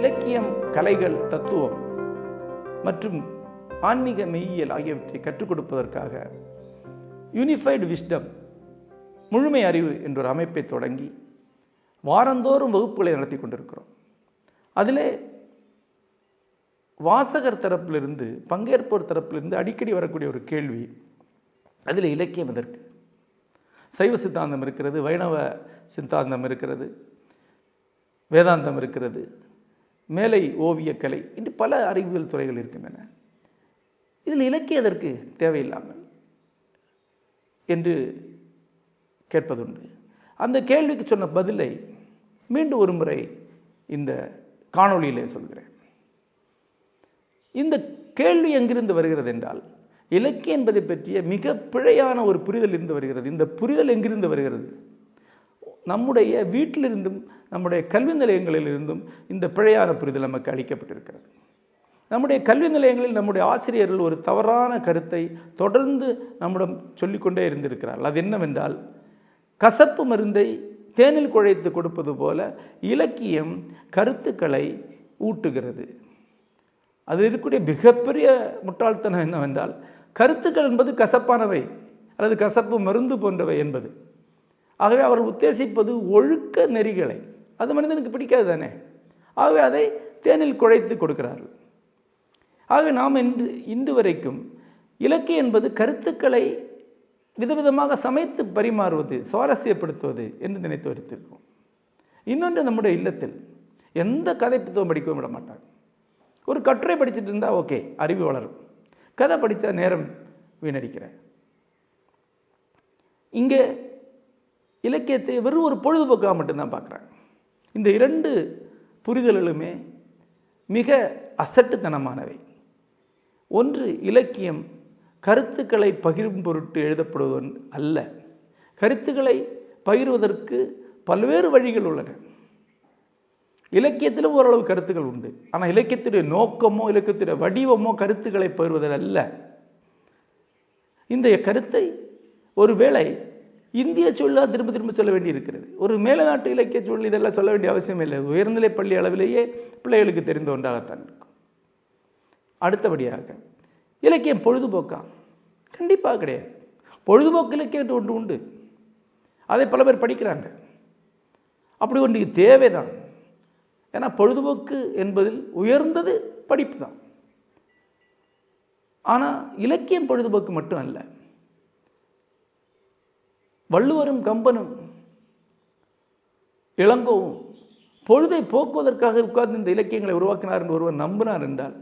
இலக்கியம் கலைகள் தத்துவம் மற்றும் ஆன்மீக மெய்யியல் ஆகியவற்றை கற்றுக் கொடுப்பதற்காக யூனிஃபைடு விஸ்டம் முழுமை அறிவு என்ற ஒரு அமைப்பை தொடங்கி வாரந்தோறும் வகுப்புகளை நடத்தி கொண்டிருக்கிறோம். அதிலே வாசகர் தரப்பிலிருந்து பங்கேற்போர் தரப்பிலிருந்து அடிக்கடி வரக்கூடிய ஒரு கேள்வி அதில் இலக்கியம் எதற்கு? சைவ சித்தாந்தம் இருக்கிறது வைணவ சித்தாந்தம் இருக்கிறது வேதாந்தம் இருக்கிறது மேலை ஓவியக்கலை என்று பல அறிவியல் துறைகள் இருக்கின்றன. இதில் இலக்கிய அதற்கு தேவையில்லாமல் என்று கேட்பதுண்டு. அந்த கேள்விக்கு சொன்ன பதிலை மீண்டும் ஒரு முறை இந்த காணொளியிலே சொல்கிறேன். இந்த கேள்வி எங்கிருந்து வருகிறது என்றால் இலக்கியம் என்பதை பற்றிய மிக பிழையான ஒரு புரிதல் இருந்து வருகிறது. இந்த புரிதல் எங்கிருந்து வருகிறது? நம்முடைய வீட்டிலிருந்தும் நம்முடைய கல்வி நிலையங்களிலிருந்தும் இந்த பிழையான புரிதல் நமக்கு அளிக்கப்பட்டிருக்கிறது. நம்முடைய கல்வி நிலையங்களில் நம்முடைய ஆசிரியர்கள் ஒரு தவறான கருத்தை தொடர்ந்து நம்மிடம் சொல்லிக்கொண்டே இருந்திருக்கிறார்கள். அது என்னவென்றால் கசப்பு மருந்தை தேனில் குழைத்து கொடுப்பது போல இலக்கியம் கருத்துக்களை ஊட்டுகிறது. அது இருக்கக்கூடிய மிகப்பெரிய முட்டாள்தனம் என்னவென்றால் கருத்துக்கள் என்பது கசப்பானவை அல்லது கசப்பு மருந்து போன்றவை என்பது. ஆகவே அவர்கள் உத்தேசிப்பது ஒழுக்க நெறிகளை. அது மனிதனுக்கு பிடிக்காது தானே? ஆகவே அதை தேனில் குழைத்து கொடுக்கிறார்கள். ஆகவே நாம் இன்று இன்று வரைக்கும் இலக்கியம் என்பது கருத்துக்களை விதவிதமாக சமைத்து பரிமாறுவது சுவாரஸ்யப்படுத்துவது என்று நினைத்து வைத்திருக்கோம் இன்னொன்று நம்முடைய இல்லத்தில் எந்த கதை புத்தகம் படிக்கவும் விட மாட்டாங்க ஒரு கட்டுரை படிச்சுட்டு இருந்தால் ஓகே அறிவு வளரும். கதை படித்தா நேரம் வீணடிக்கிறேன் இங்கே இலக்கியத்தை வெறும் ஒரு பொழுதுபோக்காக மட்டும்தான் பார்க்குறாங்க. இந்த இரண்டு புரிதல்களுமே மிக அசட்டுத்தனமானவை. ஒன்று இலக்கியம் கருத்துக்களை பகிரும் பொருட்டு எழுதப்படுவது அல்ல. கருத்துக்களை பகிர்வதற்கு பல்வேறு வழிகள் உள்ளன. இலக்கியத்திலும் ஓரளவு கருத்துக்கள் உண்டு. ஆனால் இலக்கியத்துடைய நோக்கமோ இலக்கியத்துடைய வடிவமோ கருத்துக்களை பகிர்வதல்ல அல்ல. இந்த கருத்தை ஒருவேளை இந்திய சொல்லா திரும்ப திரும்ப சொல்ல வேண்டி இருக்கிறது ஒரு மேலநாட்டு இலக்கிய சொல் இதெல்லாம் சொல்ல வேண்டிய அவசியம் இல்லை. உயர்நிலை பள்ளி அளவிலேயே பிள்ளைகளுக்கு தெரிந்த ஒன்றாகத்தான் இருக்கும். அடுத்தபடியாக இலக்கியம் பொழுதுபோக்கா? கண்டிப்பாக கிடையாது. பொழுதுபோக்கு இலக்கியம் ஒன்று உண்டு. அதை பல பேர் படிக்கிறாங்க. அப்படி ஒன்று தேவைதான். ஏன்னா பொழுதுபோக்கு என்பதில் உயர்ந்தது படிப்பு தான். ஆனால் இலக்கியம் பொழுதுபோக்கு மட்டும் அல்ல. வள்ளுவரும் கம்பனும் இளங்கோவும் பொழுதை போக்குவதற்காக உட்கார்ந்து இந்த இலக்கியங்களை உருவாக்கினார் என்று ஒருவர் நம்பினார் என்றால்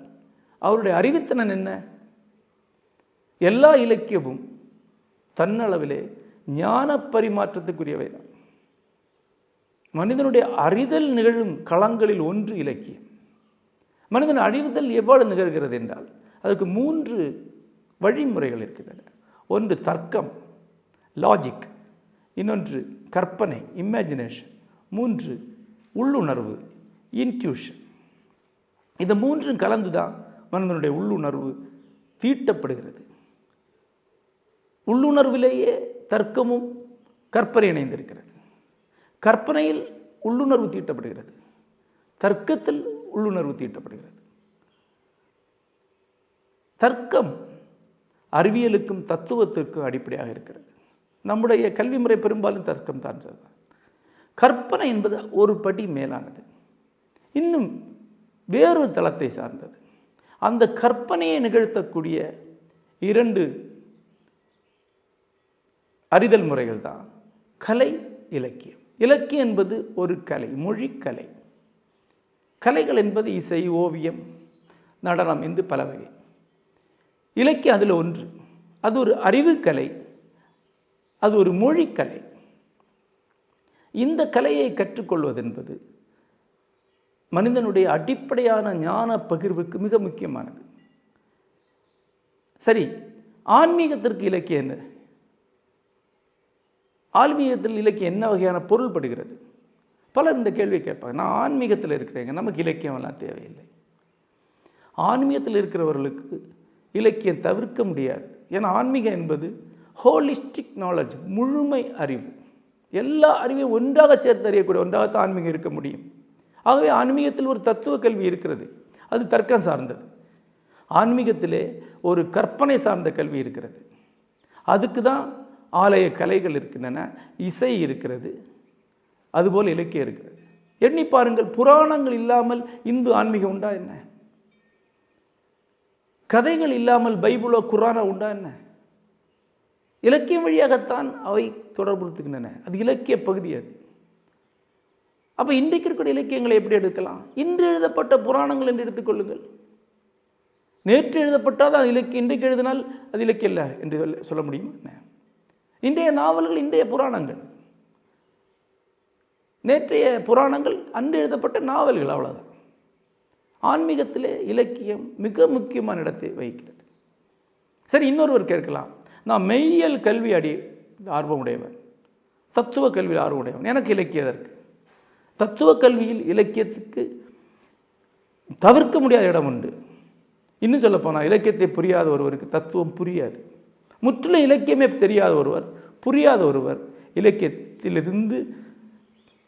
அவருடைய அறிவித்தனன் என்ன? எல்லா இலக்கியமும் தன்னளவிலே ஞான பரிமாற்றத்துக்குரியவை. தான் மனிதனுடைய அறிதல் நிகழும் களங்களில் ஒன்று இலக்கியம். மனிதன் அழிவுதல் எவ்வாறு நிகழ்கிறது என்றால் அதற்கு மூன்று வழிமுறைகள் இருக்கின்றன. ஒன்று தர்க்கம் லாஜிக் இன்னொன்று கற்பனை இமேஜினேஷன் மூன்று உள்ளுணர்வு இன்ட்யூஷன் இந்த மூன்றும் கலந்து தான் மனிதனுடைய உள்ளுணர்வு தீட்டப்படுகிறது. உள்ளுணர்விலேயே தர்க்கமும் கற்பனை இணைந்திருக்கிறது. கற்பனையில் உள்ளுணர்வு தீட்டப்படுகிறது. தர்க்கத்தில் உள்ளுணர்வு தீட்டப்படுகிறது. தர்க்கம் அறிவியலுக்கும் தத்துவத்திற்கும் அடிப்படையாக இருக்கிறது. நம்முடைய கல்வி முறை பெரும்பாலும் தர்க்கம் தான் சார். கற்பனை என்பது ஒரு படி மேலானது. இன்னும் வேறொரு தளத்தை சார்ந்தது. அந்த கற்பனையை நிகழ்த்தக்கூடிய இரண்டு அறிதல் முறைகள் தான். கலை இலக்கியம். இலக்கியம் என்பது ஒரு கலை மொழிக்கலை. கலைகள் என்பது இசை ஓவியம் நடனம் என்று பல வகை. இலக்கியம் அதில் ஒன்று. அது ஒரு அறிவுக்கலை. அது ஒரு மொழிக்கலை. இந்த கலையை கற்றுக்கொள்வது என்பது மனிதனுடைய அடிப்படையான ஞான பகிர்வுக்கு மிக முக்கியமானது. சரி ஆன்மீகத்திற்கு இலக்கியம் என்ன? ஆன்மீகத்தில் இலக்கியம் என்ன வகையான பொருள் படுகிறது? பலர் இந்த கேள்வி கேட்பாங்க. நான் ஆன்மீகத்தில் இருக்கிறேங்க நமக்கு இலக்கியமெல்லாம் தேவையில்லை. ஆன்மீகத்தில் இருக்கிறவர்களுக்கு இலக்கியம் தவிர்க்க முடியாது. ஏன்னா ஆன்மீகம் என்பது ஹோலிஸ்டிக் நாலேஜ் முழுமை அறிவு. எல்லா அறிவையும் ஒன்றாக சேர்த்து அறியக்கூடிய ஒன்றாகத்தான் ஆன்மீகம் இருக்க முடியும். ஆகவே ஆன்மீகத்தில் ஒரு தத்துவ கல்வி இருக்கிறது. அது தர்க்கம் சார்ந்தது. ஆன்மீகத்திலே ஒரு கற்பனை சார்ந்த கல்வி இருக்கிறது. அதுக்கு தான் ஆலய கலைகள் இருக்கின்றன இசை இருக்கிறது அதுபோல் இலக்கியம் இருக்கிறது. எண்ணி பாருங்கள் புராணங்கள் இல்லாமல் இந்து ஆன்மீகம் உண்டா என்ன? கதைகள் இல்லாமல் பைபிளோ குரானோ உண்டா என்ன? இலக்கியம் வழியாகத்தான் அவை தொடர்புறுத்துகின்றன அது இலக்கிய பகுதி அது. அப்போ இன்றைக்கு இருக்கிற இலக்கியங்களை எப்படி எடுக்கலாம்? இன்று எழுதப்பட்ட புராணங்கள் என்று எடுத்துக்கொள்ளுங்கள் நேற்று எழுதப்பட்டால் அது இலக்கியம் இன்றைக்கு எழுதினால் அது இலக்கியம் இல்லை என்று சொல்ல- சொல்ல முடியுமா என்ன? இன்றைய நாவல்கள் இன்றைய புராணங்கள். நேற்றைய புராணங்கள் அன்று எழுதப்பட்ட நாவல்கள் அவ்வளோதான் ஆன்மீகத்திலே இலக்கியம் மிக முக்கியமான இடத்தை வகிக்கிறது. சரி இன்னொருவர் கேட்கலாம். நான் மெய்யல் கல்வி அடி ஆர்வமுடையவன். தத்துவ கல்வியில் ஆர்வமுடையவன். எனக்கு இலக்கியம் அதற்கு தத்துவ கல்வியில் இலக்கியத்துக்கு தவிர்க்க முடியாத இடம் உண்டு. இன்னும் சொல்லப்போனால் இலக்கியத்தை புரியாத ஒருவருக்கு தத்துவம் புரியாது. முற்றிலும் இலக்கியமே தெரியாத ஒருவர் புரியாத ஒருவர் இலக்கியத்திலிருந்து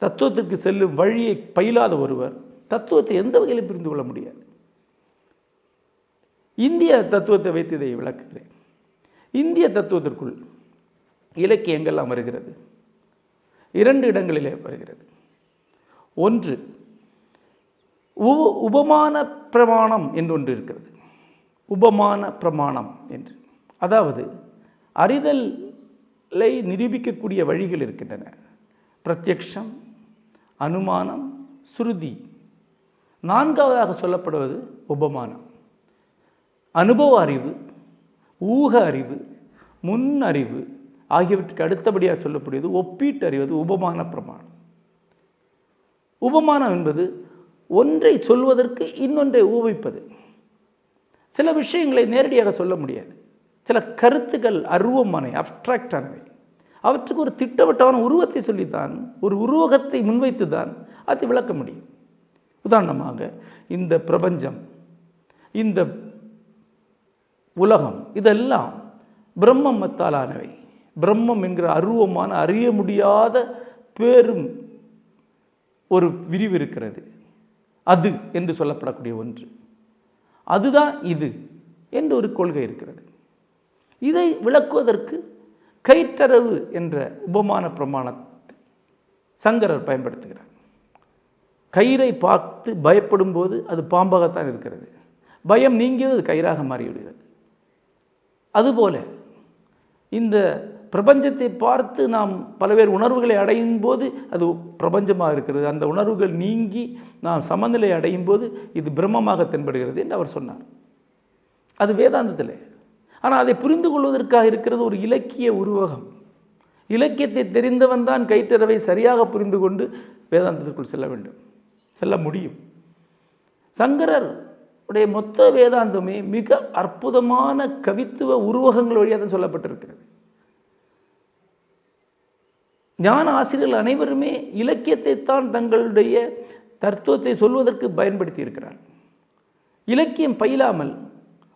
தத்துவத்திற்கு செல்லும் வழியை பயிலாத ஒருவர் தத்துவத்தை எந்த வகையிலும் புரிந்து கொள்ள முடியாது. இந்திய தத்துவத்தை வைத்து இதை விளக்குகிறேன். இந்திய தத்துவத்திற்குள் இலக்கியங்கள்லாம் எங்கெல்லாம் வருகிறது இரண்டு இடங்களிலே வருகிறது. ஒன்று உ உபமான பிரமாணம் என்று ஒன்று இருக்கிறது. உபமான பிரமாணம் என்று. அதாவது அறிதலை நிரூபிக்கக்கூடிய வழிகள் இருக்கின்றன. பிரத்யக்ஷம் அனுமானம் சுருதி. நான்காவதாக சொல்லப்படுவது உபமானம். அனுபவ அறிவு ஊக அறிவு முன் அறிவு ஆகியவற்றுக்கு அடுத்தபடியாக சொல்லக்கூடியது ஒப்பீட்டு அறிவது உபமான பிரமாணம். உபமானம் என்பது ஒன்றை சொல்வதற்கு இன்னொன்றை ஊவிப்பது சில விஷயங்களை நேரடியாக சொல்ல முடியாது. சில கருத்துக்கள் அருவமானவை அப்ட்ராக்டானவை அவற்றுக்கு ஒரு திட்டவட்டமான உருவத்தை சொல்லித்தான் ஒரு உருவகத்தை முன்வைத்து தான் அதை விளக்க முடியும். உதாரணமாக இந்த பிரபஞ்சம் இந்த உலகம் இதெல்லாம் பிரம்மத்தாலானவை பிரம்மம் என்கிற அருவமான அறிய முடியாத பேரும் ஒரு விரிவு இருக்கிறது. அது என்று சொல்லப்படக்கூடிய ஒன்று. அதுதான் இது என்று ஒரு கொள்கை இருக்கிறது. இதை விளக்குவதற்கு கைட்டரவு என்ற உபமான பிரமாணத்தை சங்கரர் பயன்படுத்துகிறார். கயிறை பார்த்து பயப்படும் போது அது பாம்பாகத்தான் இருக்கிறது. பயம் நீங்கியது அது கயிறாக மாறிவிடுகிறது. அதுபோல இந்த பிரபஞ்சத்தை பார்த்து நாம் பல்வேறு உணர்வுகளை அடையும் போது அது பிரபஞ்சமாக இருக்கிறது. அந்த உணர்வுகள் நீங்கி நாம் சமநிலை அடையும் போது இது பிரம்மமாக தென்படுகிறது என்று அவர் சொன்னார். அது வேதாந்தத்தில். ஆனால் அதை புரிந்து கொள்வதற்காக இருக்கிறது ஒரு இலக்கிய உருவகம். இலக்கியத்தை தெரிந்தவன் தான் கைத்தறவை சரியாக புரிந்து கொண்டு வேதாந்தத்திற்குள் செல்ல வேண்டும். செல்ல முடியும். சங்கரர் உடைய மொத்த வேதாந்தமே மிக அற்புதமான கவித்துவ உருவகங்கள் வழியாக தான் சொல்லப்பட்டிருக்கிறது. ஞான ஆசிரியர்கள் அனைவருமே இலக்கியத்தை தான் தங்களுடைய தத்துவத்தை சொல்வதற்கு பயன்படுத்தி இருக்கிறார். இலக்கியம் பயிலாமல்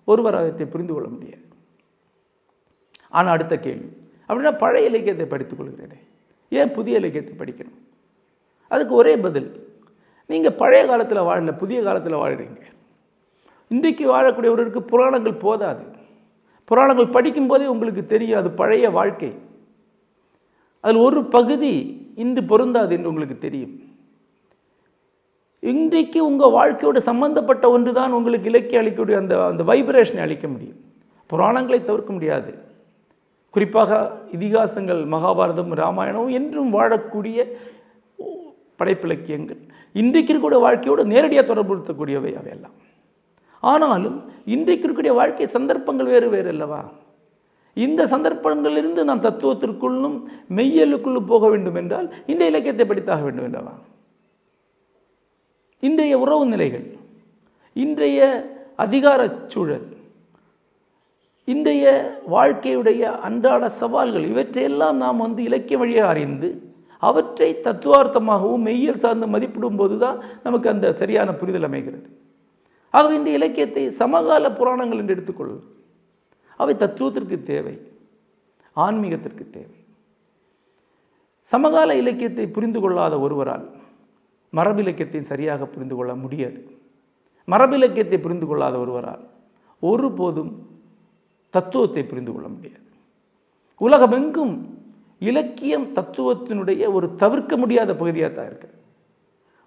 ஒருவர் அதை புரிந்து கொள்ள முடியாது. ஆனால் அடுத்த கேள்வி. அப்படின்னா பழைய இலக்கியத்தை படித்துக் கொள்கிறேன். ஏன் புதிய இலக்கியத்தை படிக்கணும்? அதுக்கு ஒரே பதில். நீங்கள் பழைய காலத்தில் வாழல புதிய காலத்தில் வாழ்கிறீங்க இன்றைக்கு வாழக்கூடியவர்களுக்கு புராணங்கள் போதாது. புராணங்கள் படிக்கும்போதே உங்களுக்கு தெரியும் அது பழைய வாழ்க்கை. அதில் ஒரு பகுதி இன்று பொருந்தாது என்று உங்களுக்கு தெரியும். இன்றைக்கு உங்கள் வாழ்க்கையோடு சம்பந்தப்பட்ட ஒன்று தான் உங்களுக்கு இலக்கியம் அளிக்கக்கூடிய அந்த அந்த வைப்ரேஷனை அளிக்க முடியும். புராணங்களை தவிர்க்க முடியாது. குறிப்பாக இதிகாசங்கள் மகாபாரதம் ராமாயணம் என்றும் வாழக்கூடிய படைப்பிலக்கியங்கள் இன்றைக்கு கூட வாழ்க்கையோடு நேரடியாக தொடர்புறுத்தக்கூடியவை அவையெல்லாம் ஆனாலும் இன்றைக்கு இருக்கக்கூடிய வாழ்க்கை சந்தர்ப்பங்கள் வேறு வேறு அல்லவா? இந்த சந்தர்ப்பங்களிலிருந்து நாம் தத்துவத்திற்குள்ளும் மெய்யலுக்குள்ளும் போக வேண்டும் என்றால் இந்த இலக்கியத்தை படித்தாக வேண்டும் என்றவா இன்றைய உறவு நிலைகள் இன்றைய அதிகாரச் சூழல் இன்றைய வாழ்க்கையுடைய அன்றாட சவால்கள் இவற்றையெல்லாம் நாம் வந்து இலக்கிய வழியாக அறிந்து அவற்றை தத்துவார்த்தமாகவும் மெய்யல் சார்ந்து மதிப்பிடும் போது தான் நமக்கு அந்த சரியான புரிதல் அமைகிறது. ஆகவே இந்த இலக்கியத்தை சமகால புராணங்கள் என்று எடுத்துக்கொள்ளலாம் அவை தத்துவத்திற்கு தேவை ஆன்மீகத்திற்கு தேவை. சமகால இலக்கியத்தை புரிந்து கொள்ளாத ஒருவரால் மரபிலக்கியத்தை சரியாக புரிந்து கொள்ள முடியாது. மரபிலக்கியத்தை புரிந்து கொள்ளாத ஒருவரால் ஒருபோதும் தத்துவத்தை புரிந்து கொள்ள முடியாது. உலகமெங்கும் இலக்கியம் தத்துவத்தினுடைய ஒரு தவிர்க்க முடியாத பகுதியாக தான் இருக்குது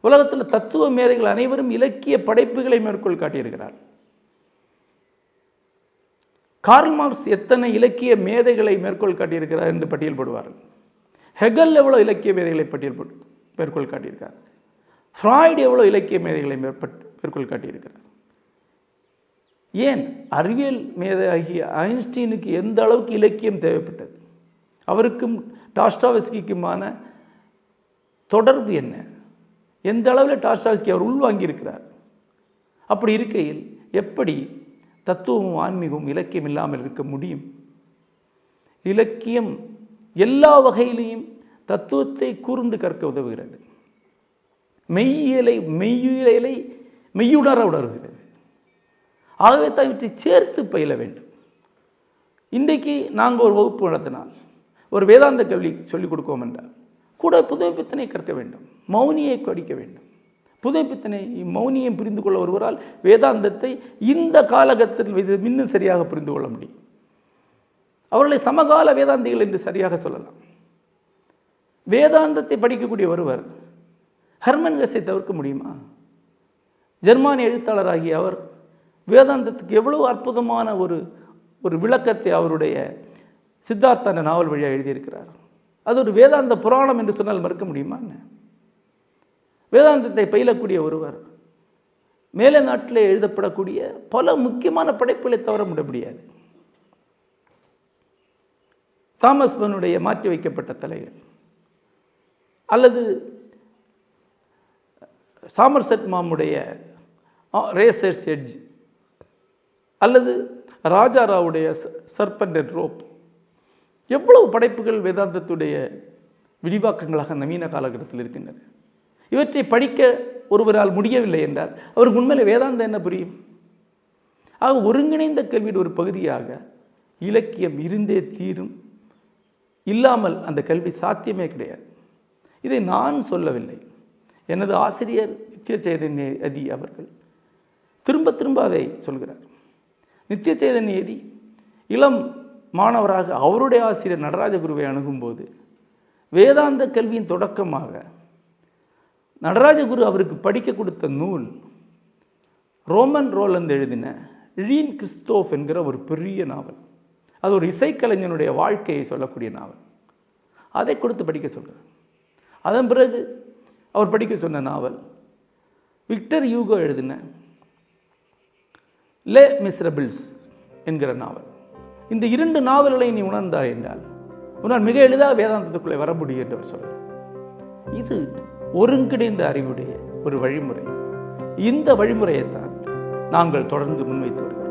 உலகத்தில் தத்துவ மேதைகள் அனைவரும் இலக்கிய படைப்புகளை மேற்கோள் காட்டியிருக்கிறார். கார்ல் மார்க்ஸ் எத்தனை இலக்கிய மேதைகளை மேற்கோள் காட்டியிருக்கிறார் என்று பட்டியல் போடுவார்கள். ஹெகல் எவ்வளோ இலக்கிய மேதைகளை பட்டியல் போட்டு மேற்கோள் காட்டியிருக்கார். ஃப்ராய்டு எவ்வளோ இலக்கிய மேதைகளை மேற்கோள் காட்டியிருக்கிறார். ஏன்? அறிவியல் மேதையாகிய ஐன்ஸ்டீனுக்கு எந்த அளவுக்கு இலக்கியம் தேவைப்பட்டது? அவருக்கும் டாஸ்டாவஸ்கிக்குமான தொடர்பு என்ன? எந்த அளவில் டாஸ்டாஸ்கி அவர் உள்வாங்கியிருக்கிறார்? அப்படி இருக்கையில் எப்படி தத்துவமும் ஆன்மீகமும் இலக்கியம் இல்லாமல் இருக்க முடியும்? இலக்கியம் எல்லா வகையிலையும் தத்துவத்தை கூர்ந்து கற்க உதவுகிறது. மெய்யியலை மெய்யியலை மெய்யுணர உணர்கிறது. ஆகவே தான் இவற்றை சேர்த்து பயில வேண்டும். இன்றைக்கு நாங்கள் ஒரு வகுப்பு நடத்தினால் ஒரு வேதாந்த கல்வி சொல்லிக் கொடுக்கோம் என்றால் கூட புதுமைப்பித்தனை கற்க வேண்டும். மௌனியை படிக்க வேண்டும். புதுமைப்பித்தனை மௌனியை புரிந்து கொள்ள ஒருவரால் வேதாந்தத்தை இந்த காலகட்டத்தில் இது இன்னும் சரியாக புரிந்து கொள்ள முடியும். அவர்களை சமகால வேதாந்திகள் என்று சரியாக சொல்லலாம். வேதாந்தத்தை படிக்கக்கூடிய ஒருவர் ஹர்மன் கஸை தவிர்க்க முடியுமா? ஜெர்மானிய எழுத்தாளராகிய அவர் வேதாந்தத்துக்கு எவ்வளவு அற்புதமான ஒரு ஒரு விளக்கத்தை அவருடைய சித்தார்த்த நாவல் வழியாக எழுதியிருக்கிறார். அது ஒரு வேதாந்த புராணம் என்று சொன்னால் மறுக்க முடியுமா என்ன? வேதாந்தத்தை பயிலக்கூடிய ஒருவர் மேலே நாட்டிலே எழுதப்படக்கூடிய பல முக்கியமான படைப்புகளை தவற விட முடியாது. தாமஸ் பனுடைய மாற்றி வைக்கப்பட்ட தலைகள் அல்லது சாமர்செட் மாமுடைய ரேசர்ஸ் எட்ஜ் அல்லது ராஜாராவுடைய சர்பண்ட் அண்ட் ரோப் எவ்வளவு படைப்புகள் வேதாந்தத்துடைய விரிவாக்கங்களாக நவீன காலகட்டத்தில் இருக்கின்றன. இவற்றை படிக்க ஒருவரால் முடியவில்லை என்றால் அவருக்கு உண்மையில் வேதாந்தம் என்ன புரியும்? ஆக ஒருங்கிணைந்த கல்வியின் ஒரு பகுதியாக இலக்கியம் இருந்தே தீரும். இல்லாமல் அந்த கல்வி சாத்தியமே கிடையாது. இதை நான் சொல்லவில்லை. எனது ஆசிரியர் நித்திய சைதன்ய அதி அவர்கள் திரும்ப திரும்ப அதை சொல்கிறார். நித்திய சைதன்ய அதி இளம் மாணவராக அவருடைய ஆசிரியர் நடராஜகுருவை அணுகும்போது வேதாந்த கல்வியின் தொடக்கமாக நடராஜகுரு அவருக்கு படிக்க கொடுத்த நூல் ரோமன் ரோலந்து எழுதின ழீன் கிறிஸ்தோஃப் என்கிற ஒரு பெரிய நாவல். அது ஒரு இசைக்கலைஞனுடைய வாழ்க்கையை சொல்லக்கூடிய நாவல். அதை கொடுத்து படிக்க சொல்கிறார் அதன் பிறகு அவர் படிக்க சொன்ன நாவல் விக்டர் யூகோ எழுதின லே மிஸ்ரபிள்ஸ் என்கிற நாவல். இந்த இரண்டு நாவல்களை நீ உணர்ந்தாய் என்றால் உன்னால் மிக எளிதாக வேதாந்தத்துக்குள்ளே வர முடியும் என்று அவர் சொல்கிறார் இது ஒருங்கிணைந்த அறிவுடைய ஒரு வழிமுறை. இந்த வழிமுறையைத்தான் நாங்கள் தொடர்ந்து முன்வைத்து வருகிறோம்.